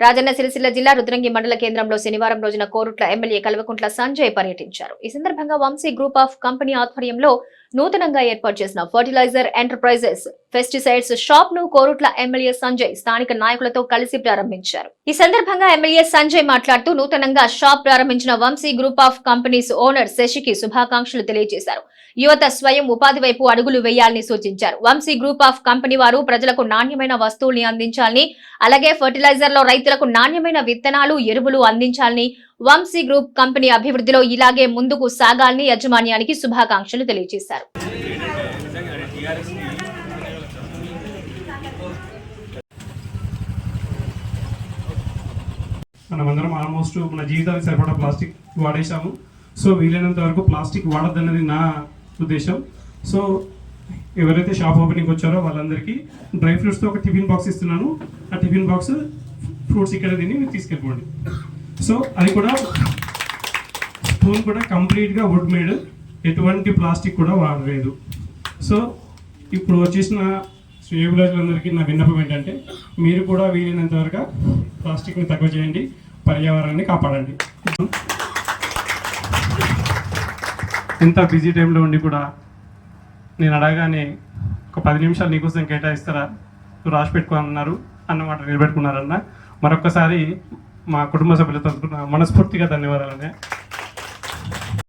రాజన్న సిరిసిల్ల జిల్లా రుద్రంగి మండల కేంద్రంలో శనివారం రోజున కోరుట్ల ఎమ్మెల్యే కల్వకుంట్ల సంజయ్ పర్యటించారు. ఈ సందర్భంగా వంశీ గ్రూప్ ఆఫ్ కంపెనీ ఆధ్వర్యంలో నూతనంగా ఏర్పాటు చేసిన ఫర్టిలైజర్ ఎంటర్ప్రైజెస్ పెస్టిసైడ్స్ షాప్ను కోరుట్ల ఎమ్మెల్యే సంజయ్ స్థానిక నాయకులతో కలిసి ప్రారంభించారు. ఈ సందర్భంగా ఎమ్మెల్యే సంజయ్ మాట్లాడుతూ నూతనంగా షాప్ ప్రారంభించిన Vamsi group of companies owner శశికి శుభాకాంక్షలు తెలియజేశారు. యువత స్వయం ఉపాధి వైపు అడుగులు వేయాలని సూచించారు. వంశీ గ్రూప్ ఆఫ్ కంపెనీ వారు ప్రజలకు నాణ్యమైన వస్తువుల్ని అందించాలని అలాగే ఫర్టిలైజర్లో రైతులకు నాణ్యమైన విత్తనాలు ఎరువులు అందించాలని వంశీ గ్రూప్ కంపెనీ అభివృద్ధిలో ఇలాగే ముందుకు సాగాలని యాజమాన్యానికి శుభాకాంక్షలు తెలియజేశారు. మనమందరం ఆల్మోస్ట్ మన జీవితానికి సరిపడా ప్లాస్టిక్ వాడేశాము. సో వీలైనంత వరకు ప్లాస్టిక్ వాడద్దన్నది నా ఉద్దేశం. సో ఎవరైతే షాప్ ఓపెనింగ్ వచ్చారో వాళ్ళందరికీ డ్రై ఫ్రూట్స్తో ఒక టిఫిన్ బాక్స్ ఇస్తున్నాను. ఆ టిఫిన్ బాక్స్ ఫ్రూట్స్ ఇక్కడ తిని మీరు తీసుకెళ్ళిపోండి. సో అది కూడా స్పూన్ కూడా కంప్లీట్గా వుడ్ మేడ్ ఎటువంటి ప్లాస్టిక్ కూడా వాడలేదు. సో ఇప్పుడు వచ్చేసిన శ్రేయబులందరికీ నా విన్నపం ఏంటంటే మీరు కూడా వీలైనంత వరకు ప్లాస్టిక్ని తక్కువ చేయండి పర్యావరణాన్ని కాపాడండి. ఎంత బిజీ టైంలో ఉండి కూడా నేను అడగానే ఒక పది నిమిషాలు నీకోసం కేటాయిస్తారా? నువ్వు రాసి పెట్టుకోనన్నారు అన్నమాట నిలబెట్టుకున్నారన్న. మరొకసారి మా కుటుంబ సభ్యులతో మనస్ఫూర్తిగా ధన్యవాదాలు